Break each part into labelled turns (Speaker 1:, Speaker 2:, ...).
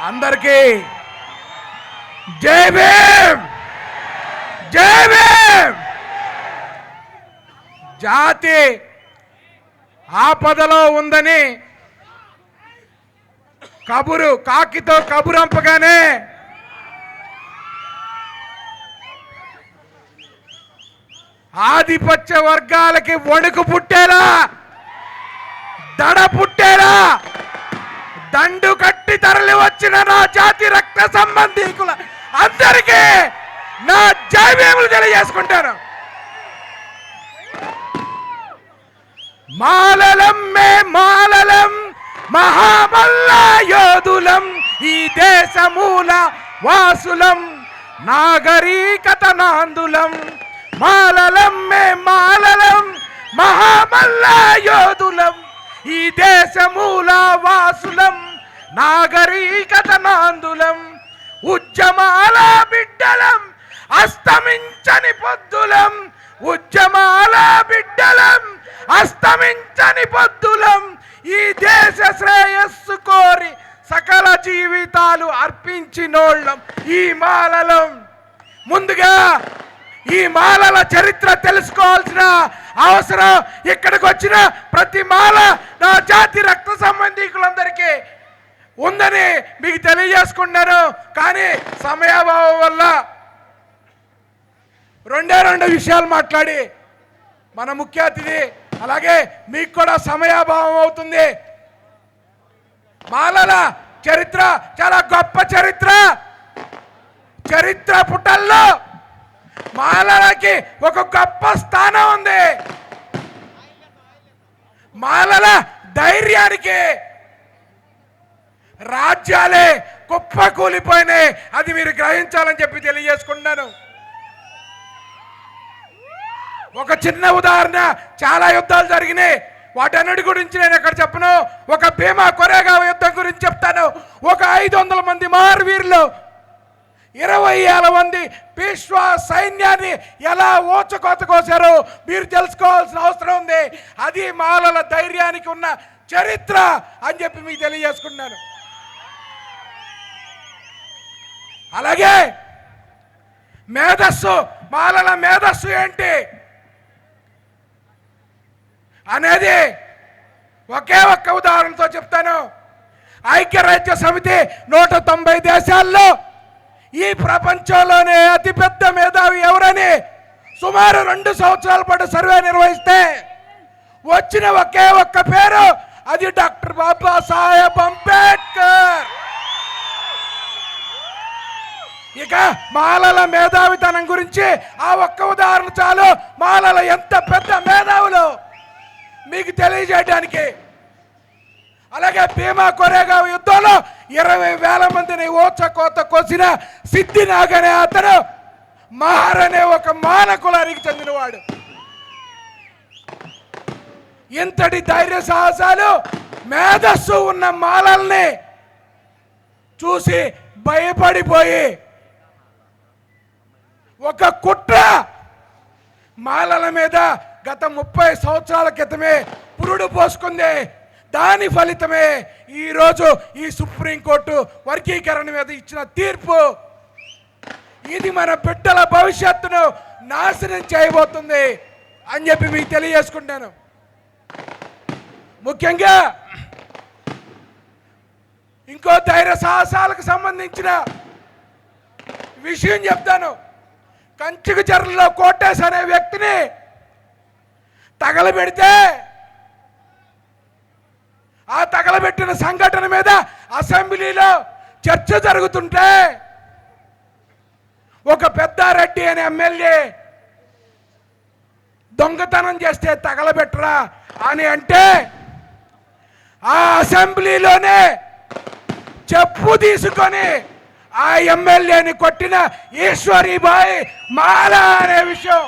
Speaker 1: అందరికీ జై భీమ్! జై భీమ్! జాతి ఆపదలో ఉందని కబురు కాకితో కబురంపగానే ఆధిపత్య వర్గాలకి వణుకు పుట్టేలా దడ పుట్టేలా దండు కట్టి తరలి వచ్చిన నా జాతి రక్త సంబంధీకుల అందరికీ నా జైవేములు తెలియజేసుకుంటాను. మాలలం మే మాలలం మహామల్ల యోధులం ఈ దేశమూల వాసులం నాగరికత నాందులం మాలలం మే మాలలం మహామల్ల దేశమూల వాసులం నాగరికత నాందులం ఉద్యమాల బిడ్డలం అస్తమించని పొద్దులం ఉద్యమాల బిడ్డలం అస్తమించని పొద్దులం ఈ దేశ శ్రేయస్సు కోరి సకల జీవితాలు అర్పించినోళ్ళం ఈ మాలలం. ముందుగా ఈ మాలల చరిత్ర తెలుసుకోవాల్సిన అవసరం ఇక్కడికి వచ్చిన ప్రతి మాల నా జాతి రక్త సంబంధికులందరికీ ఉందని మీకు తెలియజేసుకున్నాను కానీ సమయాభావం వల్ల రెండే రెండు విషయాలు మాట్లాడి మన ముఖ్య అతిథి అలాగే మీకు కూడా సమయాభావం అవుతుంది. మాలల చరిత్ర చాలా గొప్ప చరిత్ర. చరిత్ర పుటల్లో మాలలకి ఒక గొప్ప స్థానం ఉంది మాలల ధైర్యానికి రాజ్యాలే కుప్ప కూలిపోయినాయి అది మీరు గ్రహించాలని చెప్పి తెలియజేసుకుంటున్నాను. ఒక చిన్న ఉదాహరణ చాలా యుద్ధాలు జరిగినాయి. వాటన్నిటి గురించి నేను ఎక్కడ చెప్పను. ఒక భీమా కొరేగావ్ యుద్ధం గురించి చెప్తాను. ఒక ఐదు వందల మంది మారువీరులు ఇరవై వేల మంది విశ్వ సైన్యాన్ని ఎలా ఓచకోత కోసారో మీరు తెలుసుకోవాల్సిన అవసరం ఉంది. అది మాలల ధైర్యానికి ఉన్న చరిత్ర అని చెప్పి మీకు తెలియజేసుకున్నాను అలాగే మేధస్సు మాలల మేధస్సు ఏంటి? అనేది ఒకే ఒక్క ఉదాహరణతో చెప్తాను. ఐక్యరాజ్య సమితి నూట తొంభై దేశాల్లో ఈ ప్రపంచంలోనే అతిపెద్ద మేధావి ఎవరని సుమారు రెండు సంవత్సరాల పాటు సర్వే నిర్వహిస్తే వచ్చిన ఒకే ఒక్క పేరు అది డాక్టర్ బాబాసాహెబ్ అంబేద్కర్. ఇక మాలల మేధావితనం గురించి ఆ ఒక్క ఉదాహరణ చాలు. మాలల ఎంత పెద్ద మేధావులు? మీకు తెలియజేయడానికి. అలాగే భీమా కొరేగావ్ యుద్ధంలో ఇరవై వేల మందిని ఓచ కోత కోసిన సిద్ధినాగ్ నాగనే అతను. మహారనే అనే ఒక మానకులానికి చెందినవాడు. ఇంతటి ధైర్య సాహసాలు మేధస్సు ఉన్న మాలల్ని చూసి భయపడిపోయి ఒక కుట్ర మాలల మీద గత ముప్పై సంవత్సరాల క్రితమే పురుడు పోసుకుంది. దాని ఫలితమే ఈరోజు ఈ సుప్రీంకోర్టు వర్గీకరణ మీద ఇచ్చిన తీర్పు. ఇది మన బిడ్డల భవిష్యత్తును నాశనం చేయబోతుంది అని చెప్పి మీకు తెలియజేసుకుంటాను. ముఖ్యంగా ఇంకో ధైర్య సాహసాలకు సంబంధించిన విషయం చెప్తాను. కంచుకు చెరలో కోటేశ్ అనే వ్యక్తిని తగలబెడితే ఆ తగలబెట్టిన సంఘటన మీద అసెంబ్లీలో చర్చ జరుగుతుంటే ఒక పెద్దారెడ్డి అనే ఎమ్మెల్యే దొంగతనం చేస్తే తగలబెట్టరా అని అంటే ఆ అసెంబ్లీలోనే చెప్పు తీసుకొని ఆ ఎమ్మెల్యేని కొట్టిన ఈశ్వరీబాయి మాల అనే విషయం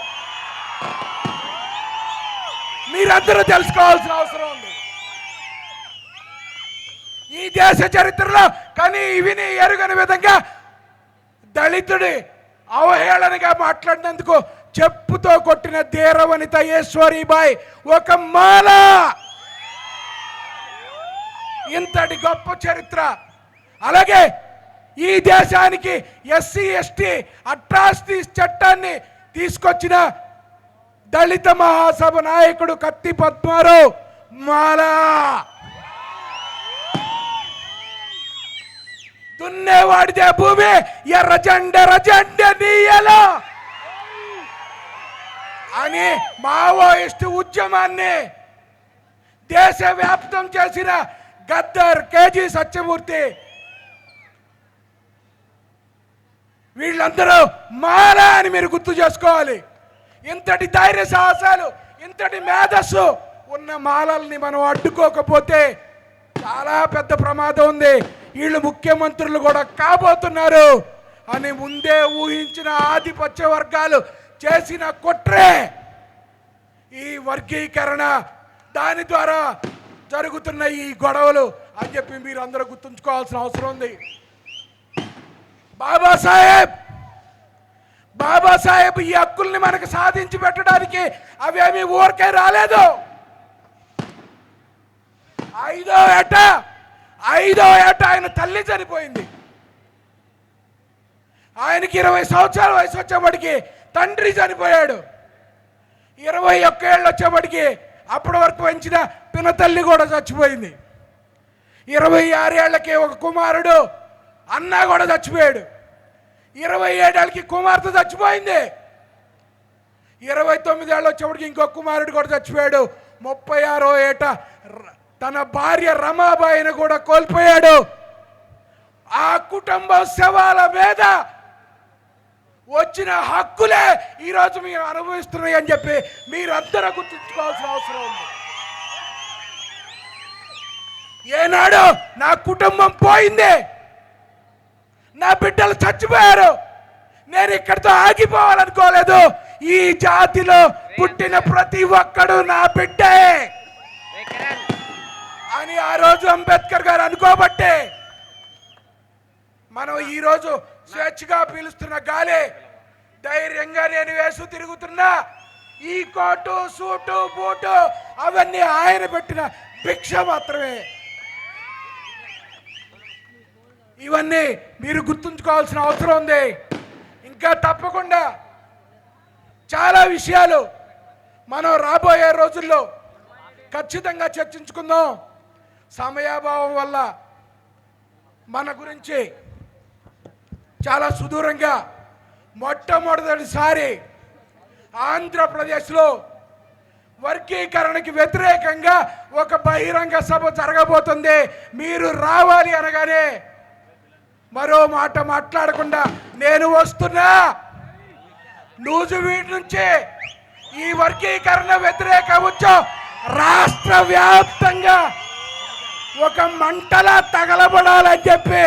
Speaker 1: మీరందరూ తెలుసుకోవాల్సిన అవసరం ఉంది. ఈ దేశ చరిత్రలో కానీ ఇవిని ఎరుగని విధంగా దళితుడి అవహేళనగా మాట్లాడినందుకు చెప్పుతో కొట్టిన ధీరవనిత ఈశ్వరీబాయి ఒక మాల. ఇంతటి గొప్ప చరిత్ర. అలాగే ఈ దేశానికి ఎస్సీ ఎస్టీ అట్రాసిటీస్ చట్టాన్ని తీసుకొచ్చిన దళిత మహాసభ నాయకుడు కత్తి పద్మారావు మాలా. దున్నేవాడిదే భూమి ఎర్ర జెండ ఎర్ర నీయలా. అని మావోయిస్టు ఉద్యమాన్ని దేశవ్యాప్తం చేసిన గద్దర్ కేజీ సత్యమూర్తి. వీళ్ళందరూ మారా అని మీరు గుర్తు చేసుకోవాలి. ఇంతటి ధైర్య సాహసాలు ఇంతటి మేధస్సు ఉన్న మాలల్ని మనం అడ్డుకోకపోతే చాలా పెద్ద ప్రమాదం ఉంది. వీళ్ళు ముఖ్యమంత్రులు కూడా కాబోతున్నారు. అని ముందే ఊహించిన ఆధిపత్య వర్గాలు చేసిన కుట్రే ఈ వర్గీకరణ. దాని ద్వారా జరుగుతున్న ఈ గొడవలు అని చెప్పి మీరు అందరూ గుర్తుంచుకోవాల్సిన అవసరం ఉంది. బాబాసాహెబ్! బాబాసాహెబ్ ఈ హక్కుల్ని మనకు సాధించి పెట్టడానికి అవేమి ఊరికే రాలేదు. ఐదో ఏట ఐదో ఏట ఆయన తల్లి చనిపోయింది. ఆయనకి ఇరవై సంవత్సరాల వయసు వచ్చేప్పటికి తండ్రి చనిపోయాడు. ఇరవై ఒక్క ఏళ్ళు వచ్చేప్పటికి అప్పటి వరకు పెంచిన పినతల్లి కూడా చచ్చిపోయింది. ఇరవై ఆరేళ్ళకి ఒక కుమారుడు అన్న కూడా చచ్చిపోయాడు. ఇరవై ఏడేళ్ళకి కుమార్తె చచ్చిపోయింది. ఇరవై తొమ్మిదేళ్ళు వచ్చేప్పటికి ఇంకో కుమారుడు కూడా చచ్చిపోయాడు. ముప్పై ఆరో ఏట తన భార్య రమాబాయిని కూడా కోల్పోయాడు. ఆ కుటుంబ శవాల మీద వచ్చిన హక్కులే ఈరోజు మీరు అనుభవిస్తున్నాయి అని చెప్పి మీరందరూ గుర్తుంచుకోవాల్సిన అవసరం ఉంది. ఏనాడు నా కుటుంబం పోయింది. నా బిడ్డలు చచ్చిపోయారు. నేను ఇక్కడితో ఆగిపోవాలనుకోలేదు. ఈ జాతిలో పుట్టిన ప్రతి ఒక్కడు నా బిడ్డే. అని ఆ రోజు అంబేద్కర్ గారు అనుకోబట్టే మనం ఈ రోజు స్వేచ్ఛగా పీలుస్తున్న గాలి ధైర్యంగా నేను వేసు తిరుగుతున్నా. ఈ కోటు సూటు బూటు అవన్నీ ఆయన పెట్టిన భిక్ష మాత్రమే. ఇవన్నీ మీరు గుర్తుంచుకోవాల్సిన అవసరం ఉంది. ఇంకా తప్పకుండా చాలా విషయాలు మనం రాబోయే రోజుల్లో ఖచ్చితంగా చర్చించుకుందాం. సమయాభావం వల్ల మన గురించి చాలా సుదూరంగా మొట్టమొదటిసారి ఆంధ్రప్రదేశ్లో వర్గీకరణకి వ్యతిరేకంగా ఒక బహిరంగ సభ జరగబోతుంది. మీరు రావాలి అనగానే మరో మాట మాట్లాడకుండా నేను వస్తున్నా. నూజువీడ్ నుంచి ఈ వర్గీకరణ వ్యతిరేక ఉద్యమం రాష్ట్ర వ్యాప్తంగా ఒక మంటలా తగలబడాలని చెప్పి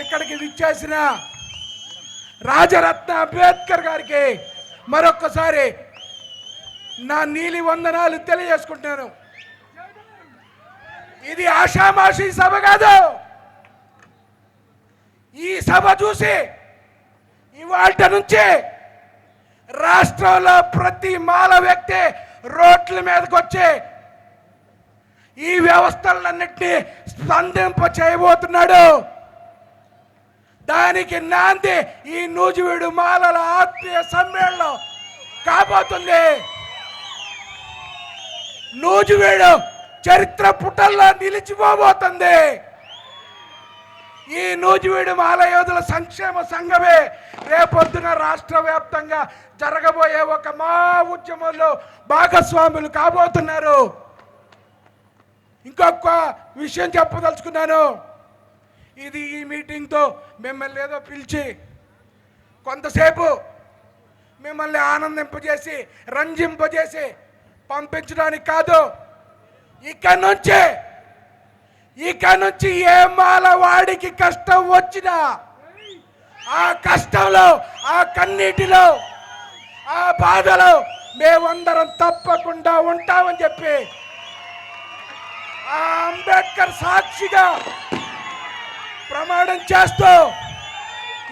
Speaker 1: ఇక్కడికి విచ్చేసిన రాజరత్న అంబేద్కర్ గారికి మరొక్కసారి నా నీలి వందనాలు తెలియజేసుకుంటున్నాను. ఇది ఆషామాషి సభ కాదు. ఈ సభ చూసి ఇవాళ నుంచి రాష్ట్రంలో ప్రతి మాల వ్యక్తి రోడ్ల మీదకి వచ్చి ఈ వ్యవస్థలన్నింటినీ స్పందింప చేయబోతున్నాడు దానికి నాంది ఈ నూజివీడు మాలల ఆత్మీయ సమ్మేళనం కాబోతుంది. నూజివీడు చరిత్ర పుటల్లో నిలిచిపోబోతుంది. ఈ నూజివీడు మాలయోధుల సంక్షేమ సంఘమే రేపొద్దున రాష్ట్ర వ్యాప్తంగా జరగబోయే ఒక మా ఉద్యమంలో భాగస్వాములు కాబోతున్నారు. ఇంకొక విషయం చెప్పదలుచుకున్నాను. ఇది ఈ మీటింగ్తో మిమ్మల్ని ఏదో పిలిచి కొంతసేపు మిమ్మల్ని ఆనందింపజేసి రంజింపజేసి పంపించడానికి కాదు ఇక నుంచి ఇక నుంచి ఏ మాల వాడికి కష్టం వచ్చినా ఆ కష్టంలో ఆ కన్నీటిలో ఆ బాధలో మేమందరం తప్పకుండా ఉంటామని చెప్పి ఆ అంబేద్కర్ సాక్షిగా ప్రమాణం చేస్తూ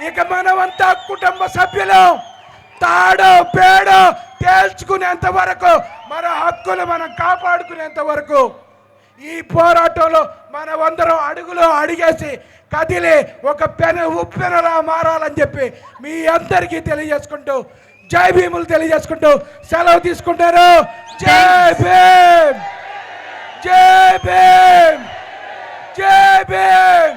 Speaker 1: ఇక మనమంతా కుటుంబ సభ్యులు తాడో పేడో తేల్చుకునేంత వరకు మన హక్కులు మనం కాపాడుకునేంత వరకు ఈ పోరాటంలో మనమందరం అందరం అడుగులో అడిగేసి కదిలి ఒక పెను ఉప్పెనలా మారాలని చెప్పి మీ అందరికీ తెలియజేసుకుంటూ జై భీములు తెలియజేసుకుంటూ సెలవు తీసుకుంటారు. జై భీమ్! జై భీమ్! జై భీమ్!